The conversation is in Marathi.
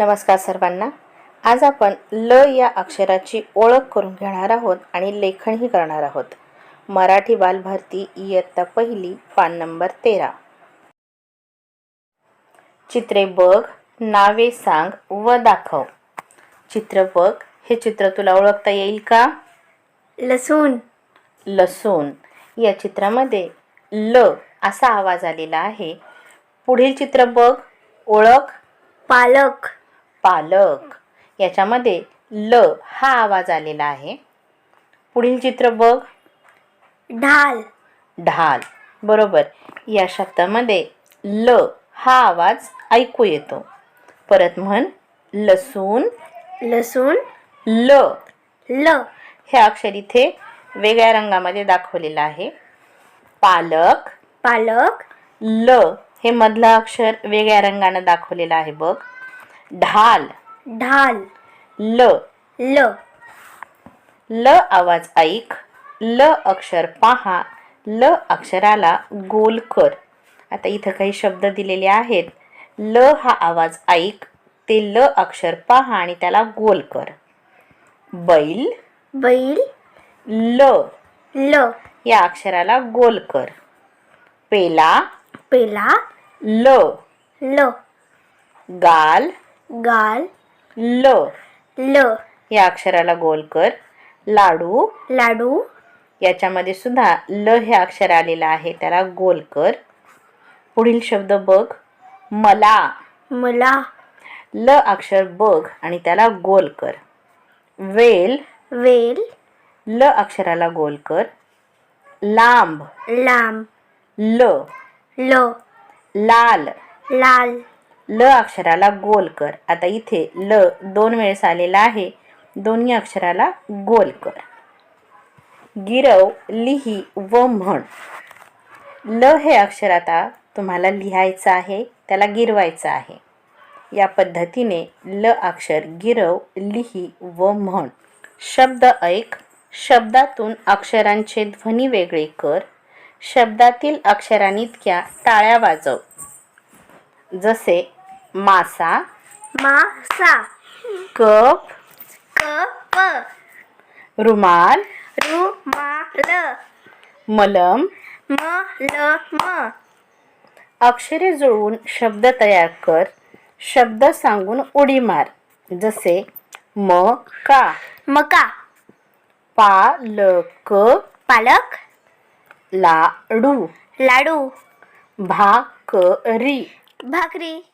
नमस्कार सर्वांना. आज आपण ल या अक्षराची ओळख करून घेणार आहोत आणि लेखनही करणार आहोत. मराठी बालभारती इयत्ता पहिली पान नंबर तेरा. चित्रे बघ नावे सांग व दाखव. चित्र बघ हे चित्र तुला ओळखता येईल का? लसूण. लसूण. या चित्रामध्ये ल असा आवाज आलेला आहे. पुढील चित्र बघ ओळख. पालक. पालक. याच्यामध्ये ल हा आवाज आलेला आहे. पुढील चित्र बघ. ढाल. ढाल. बरोबर. या शब्दामध्ये ल हा आवाज ऐकू येतो. परत म्हण लसूण. लसूण. ल. ल. हे अक्षर इथे वेगळ्या रंगामध्ये दाखवलेलं आहे. पालक. पालक. ल. हे मधलं अक्षर वेगळ्या रंगानं दाखवलेलं आहे बघ. ढाल. ढाल. ल. ल. ल आवाज ऐक. ल अक्षर पहा. ल अक्षराला गोल कर. आता इथं काही शब्द दिलेले आहेत. ल हा आवाज ऐक. ते ल अक्षर पहा आणि त्याला गोल कर. बैल. बैल. ल. ल. या अक्षराला गोल कर. पेला. पेला. ल. ल. गाल. गाल. ल. ल. या अक्षराला गोल कर. लाडू. लाडू. याच्यामध्ये सुद्धा ल हे अक्षर आलेलं आहे त्याला गोल कर. पुढील शब्द बघ. मला. मला. ल अक्षर बघ आणि त्याला गोल कर. वेल. वेल. ल अक्षराला गोल कर. लांब. लांब. ल. ल. लाल. लाल. ल अक्षराला गोल कर. आता इथे ल दोन वेळेस आलेला आहे. दोन्ही अक्षराला गोल कर. गिरव लिही व म्हण. ल हे अक्षर आता तुम्हाला लिहायचं आहे त्याला गिरवायचं आहे. या पद्धतीने ल अक्षर गिरव लिही व म्हण. शब्द ऐक. शब्दातून अक्षरांचे ध्वनी वेगळे कर. शब्दातील अक्षरांइतक्या टाळ्या वाजव. जसे मासा. मासा. कप. कप. रुमाल. रुमाल. मलम. म ल म अक्षरे जुळवून शब्द तयार कर. शब्द सांगून उडी मार. जसे म का. मका. पालक. पालक. लाडू. लाडू. भाकरी. भाकरी.